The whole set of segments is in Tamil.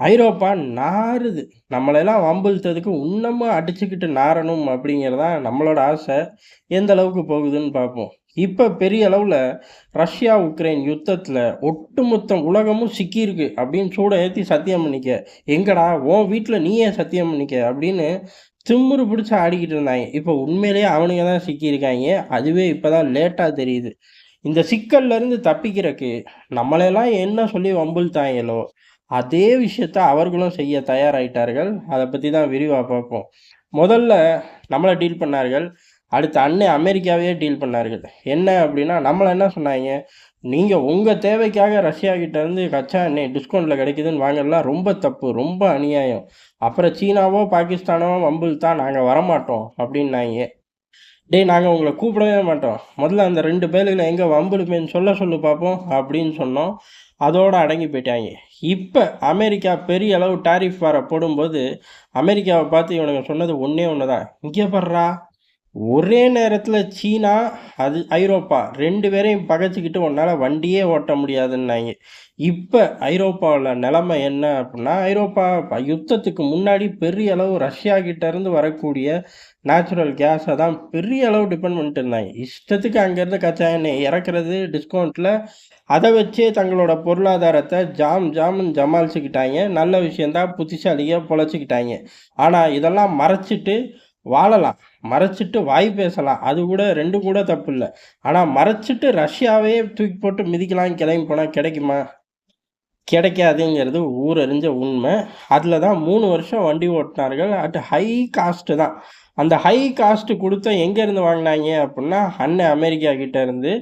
ஐரோப்பா நாறுது. நம்மளெல்லாம் வம்பிழுத்ததுக்கு இன்னமும் அடிச்சுக்கிட்டு நாறணும் அப்படிங்கிறது தான் நம்மளோட ஆசை. எந்த அளவுக்கு போகுதுன்னு பார்ப்போம். இப்போ பெரிய அளவில் ரஷ்யா, உக்ரைன் யுத்தத்தில் ஒட்டுமொத்த உலகமும் சிக்கியிருக்கு அப்படின்னு சூட ஏற்றி சத்தியம் பண்ணிக்க. எங்கடா உன் வீட்டில் நீ ஏன் சத்தியம் பண்ணிக்க அப்படின்னு திம்முறு பிடிச்சி ஆடிக்கிட்டு இருந்தாங்க. இப்போ உண்மையிலேயே அவனுங்க தான் சிக்கியிருக்காங்க அதுவே இப்போ தான் லேட்டாக தெரியுது. இந்த சிக்கல்லேருந்து தப்பிக்கிறக்கு நம்மளெல்லாம் என்ன சொல்லி வம்புழுத்தாங்களோ அதே விஷயத்த அவர்களும் செய்ய தயாராயிட்டார்கள். அதை பற்றி தான் விரிவாக பார்ப்போம். முதல்ல நம்மளை டீல் பண்ணார்கள். அடுத்து அன்னை அமெரிக்காவையே டீல் பண்ணார்கள். என்ன அப்படின்னா, நம்மளை என்ன சொன்னாங்க நீங்கள் உங்கள் தேவைக்காக ரஷ்யாக்கிட்டேருந்து இருந்து கச்சா எண்ணெய் டிஸ்கவுண்ட்டில் கிடைக்குதுன்னு வாங்கலாம் ரொம்ப தப்பு. ரொம்ப அநியாயம். அப்புறம் சீனாவோ, பாகிஸ்தானோ வம்பிழுத்தா நாங்கள் வரமாட்டோம் அப்படின்னாங்க டேய் நாங்கள் உங்களை கூப்பிடவே மாட்டோம். முதல்ல அந்த 2 பயலுகள எங்கே வம்பிழுப்பேன்னு சொல்ல சொல்லு பார்ப்போம் அப்படின்னு சொன்னோம். அதோடு அடங்கி போயிட்டாங்க இப்போ அமெரிக்கா பெரிய அளவு டாரிஃப் வர போடும்போது, அமெரிக்காவை பார்த்து இவனுங்க சொன்னது ஒன்றே ஒன்று தான். இங்கே படுறா ஒரே நேரத்தில் சீனா, அது ஐரோப்பா ரெண்டு பேரையும் பகைச்சிக்கிட்டு உன்னால் வண்டியே ஓட்ட முடியாதுன்னாங்க. இப்போ ஐரோப்பாவில் நிலமை என்ன அப்படின்னா, ஐரோப்பா யுத்தத்துக்கு முன்னாடி பெரிய அளவு ரஷ்யா கிட்டேருந்து வரக்கூடிய நேச்சுரல் கேஸை தான் பெரிய அளவு டிபெண்ட் பண்ணிட்டு இருந்தாங்க. இஷ்டத்துக்கு அங்கேருந்து கச்சா எண்ணெய் இறக்குறது டிஸ்கவுண்ட்டில் அதை வச்சே தங்களோட பொருளாதாரத்தை ஜாம் ஜாம்ன்னு ஜமாளிச்சுக்கிட்டாங்க. நல்ல விஷயந்தான் புத்திசாலியாக பொழைச்சிக்கிட்டாங்க. ஆனால் இதெல்லாம் மறைச்சிட்டு வாழலாம். மறைச்சிட்டு வாய் பேசலாம். அது கூட ரெண்டு கூட தப்பு இல்லை ஆனால் மறைச்சிட்டு ரஷ்யாவையே தூக்கி போட்டு மிதிக்கலாம் கிளம்பி போனால் கிடைக்குமா? கிடைக்காதுங்கிறது ஊரறிஞ்ச உண்மை. அதில் தான் மூணு வருஷம் வண்டி ஓட்டினார்கள் அட் ஹை காஸ்ட்டு தான். அந்த ஹை காஸ்ட்டு கொடுத்த எங்கேருந்து வாங்கினாங்க அப்படின்னா, அன்னை அமெரிக்கா கிட்டேருந்து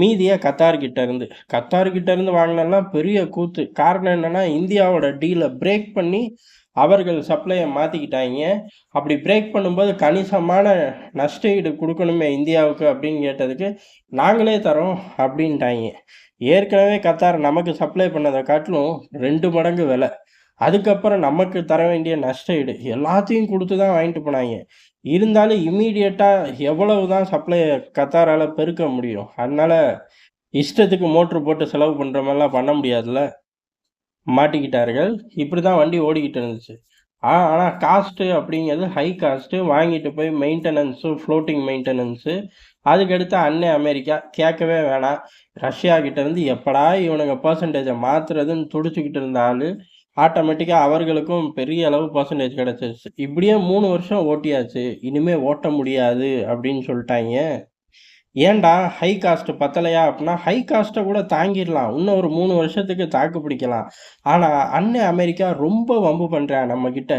மீதியாக கத்தார்கிட்டேருந்து கத்தார் வாங்கினெல்லாம் கத்தார் பெரிய கூத்து. காரணம் என்னென்னா இந்தியாவோட டீலை பிரேக் பண்ணி அவர்கள் சப்ளையை மாற்றிக்கிட்டாங்க அப்படி பிரேக் பண்ணும்போது கணிசமான நஷ்ட ஈடு கொடுக்கணுமே இந்தியாவுக்கு அப்படின்னு கேட்டதுக்கு, நாங்களே தரோம் அப்படின்ட்டாய்ங்க. ஏற்கனவே கத்தார் நமக்கு சப்ளை பண்ணதை காட்டிலும் ரெண்டு மடங்கு விலை. அதுக்கப்புறம் நமக்கு தர வேண்டிய நஷ்ட ஈடு எல்லாத்தையும் கொடுத்து தான் வாங்கிட்டு போனாங்க இருந்தாலும் இம்மீடியட்டா எவ்வளவு தான் சப்ளையை கத்தாரால் பெருக்க முடியும்? அதனால் இஷ்டத்துக்கு மோட்ரு போட்டு செலவு பண்ணுற மாதிரிலாம் பண்ண முடியாதுல்ல. மாட்டிக்கிட்டார்கள். இப்படி தான் வண்டி ஓடிக்கிட்டு இருந்துச்சு. ஆனால் காஸ்ட்டு அப்படிங்கிறது ஹை காஸ்ட்டு வாங்கிட்டு போய் மெயின்டெனன்ஸு ஃப்ளோட்டிங் மெயின்டெனன்ஸு அதுக்கடுத்து அன்னை அமெரிக்கா கேட்கவே வேணாம். ரஷ்யா இருந்து எப்படா இவனுங்க பர்சன்டேஜை மாற்றுறதுன்னு துடிச்சுக்கிட்டு இருந்த ஆட்டோமேட்டிக்காக அவர்களுக்கும் பெரிய அளவு பர்சன்டேஜ் கிடச்சிருச்சு இப்படியே மூணு வருஷம் ஓட்டியாச்சு. இனிமே ஓட்ட முடியாது அப்படின்னு சொல்லிட்டாங்க ஏன்டா ஹை காஸ்ட் பத்தலையா அப்படின்னா, ஹை காஸ்ட்டை கூட தாங்கிடலாம். இன்னும் ஒரு மூணு வருஷத்துக்கு தாக்கு பிடிக்கலாம். ஆனால் அன்னை அமெரிக்கா ரொம்ப வம்பு பண்ணுறான் நம்மக்கிட்ட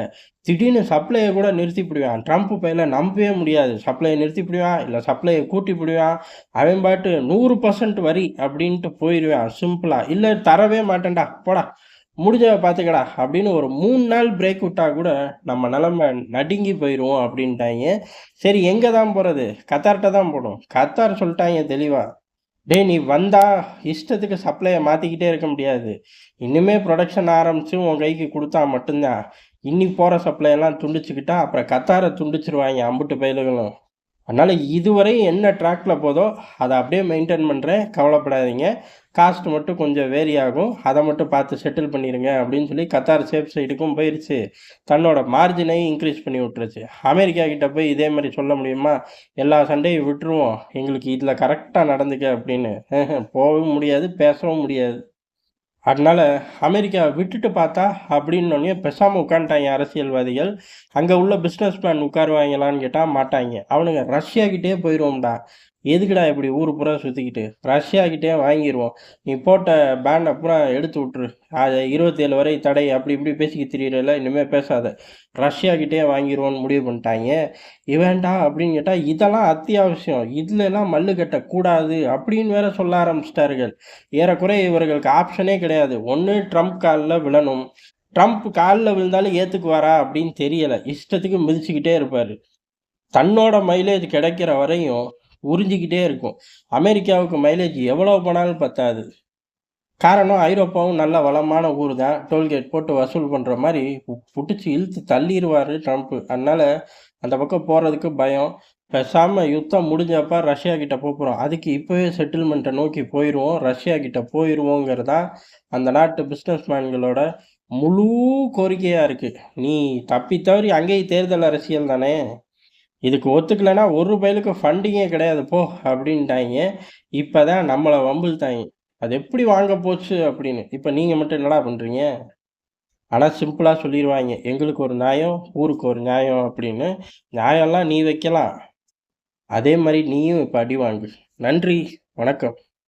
திடீர்னு சப்ளையை கூட நிறுத்தி பிடிவான் ட்ரம்ப் பையில நம்பவே முடியாது. சப்ளையை நிறுத்தி பிடிவான் இல்லை சப்ளையை கூட்டி பிடிவான் அவன் பாட்டு 100% வரி அப்படின்ட்டு போயிடுவான் சிம்பிளாக இல்லை தரவே மாட்டேன்டா போடா! முடிஞ்சவை பார்த்துக்கடா அப்படின்னு ஒரு மூணு நாள் பிரேக் விட்டால் கூட நம்ம நிலமை நடுங்கி போயிடுவோம் அப்படின்ட்டாங்க. சரி எங்கே தான் போகிறது கத்தார்கிட்ட தான் போடும் கத்தார் சொல்லிட்டாங்க தெளிவாக டேய் நீ வந்தால் இஷ்டத்துக்கு சப்ளையை மாற்றிக்கிட்டே இருக்க முடியாது. இன்னுமே ப்ரொடக்ஷன் ஆரம்பித்து உன் கைக்கு கொடுத்தா மட்டும்தான். இன்னி போகிற சப்ளை எல்லாம் துண்டிச்சுக்கிட்டா, அப்புறம் கத்தாரை துண்டிச்சிருவாங்க அம்புட்டு பயிலுகளும். அதனால் இதுவரை என்ன ட்ராக்ல போதோ, அதை அப்படியே மெயின்டைன் பண்ணுறேன் கவலைப்படாதீங்க. காஸ்ட் மட்டும் கொஞ்சம் வேரி ஆகும். அதை மட்டும் பார்த்து செட்டில் பண்ணிடுங்க அப்படின்னு சொல்லி கத்தார் சேஃப் சைடுக்கும் போயிடுச்சு தன்னோட மார்ஜினையும் இன்க்ரீஸ் பண்ணி விட்டுருச்சு. அமெரிக்கா கிட்ட போய் இதே மாதிரி சொல்ல முடியுமா? எல்லா சண்டையும் விட்டுருவோம். எங்களுக்கு இதில் கரெக்டாக நடந்துக்க அப்படின்னு. போகவும் முடியாது, பேசவும் முடியாது. அதனால அமெரிக்காவை விட்டுட்டு பார்த்தா அப்படின்னோனயே பெசாமல் உட்காந்துட்டாங்க அரசியல்வாதிகள். அங்கே உள்ள பிஸ்னஸ் மேன் உட்காருவாங்களான்னு கேட்டால் மாட்டாங்க அவனுங்க ரஷ்யா கிட்டயே எதுக்குடா இப்படி ஊர் பூரா சுற்றிக்கிட்டு ரஷ்யாக்கிட்டே வாங்கிடுவோம் வாங்கிருவோம். நீ போட்ட பேண்டை பூரா எடுத்து விட்ரு அது 27 வரை தடை அப்படி இப்படி பேசிக்க தெரியல இனிமேல் பேசாத. ரஷ்யா கிட்டயே முடிவு பண்ணிட்டாங்க இவன்டா அப்படின்னு கேட்டால் இதெல்லாம் அத்தியாவசியம். இதுலலாம் மல்லு கட்டக்கூடாது அப்படின்னு வேற சொல்ல ஆரம்பிச்சிட்டார்கள் ஏறக்குறைய இவர்களுக்கு ஆப்ஷனே கிடையாது. ஒன்று ட்ரம்ப் காலில் விழணும். ட்ரம்ப் காலில் விழுந்தாலும் ஏற்றுக்குவாரா அப்படின்னு தெரியலை இஷ்டத்துக்கு மிதிச்சுக்கிட்டே இருப்பார் தன்னோட மைலேஜ் கிடைக்கிற வரையும் உறிஞ்சிக்கிட்டே இருக்கும். அமெரிக்காவுக்கு மைலேஜ் எவ்வளோ போனாலும் பத்தாது. காரணம் ஐரோப்பாவும் நல்ல வளமான ஊர் தான். டோல்கேட் போட்டு வசூல் பண்ணுற மாதிரி பிடிச்சி இழுத்து தள்ளிடுவார் ட்ரம்ப்பு அதனால் அந்த பக்கம் போகிறதுக்கு பயம். பேசாமல் யுத்தம் முடிஞ்சப்ப ரஷ்யா கிட்ட போகிறோம் அதுக்கு இப்போவே செட்டில்மெண்ட்டை நோக்கி போயிடுவோம் ரஷ்யா கிட்ட போயிடுவோங்கிறது தான் அந்த நாட்டு பிஸ்னஸ் மேன்களோட முழு கோரிக்கையாக இருக்குது நீ தப்பி தவறி அங்கேயும் தேர்தல் அரசியல் தானே! இதுக்கு ஒத்துக்கலைன்னா ஒரு பயலுக்கு ஃபண்டிங்கே கிடையாது போ! அப்படின்ட்டாங்க இப்போ தான் நம்மளை வம்பிழுத்தாய்ங்க. அது எப்படி வாங்க போச்சு அப்படின்னு. இப்போ நீங்கள் மட்டும் என்னடா பண்ணுறீங்க ஆனால் சிம்பிளாக சொல்லிடுவாங்க எங்களுக்கு ஒரு நியாயம், ஊருக்கு ஒரு நியாயம் அப்படின்னு. நியாயம்லாம் நீ வைக்கலாம். அதே மாதிரி நீயும் இப்போ அடி வாங்கு. நன்றி, வணக்கம்.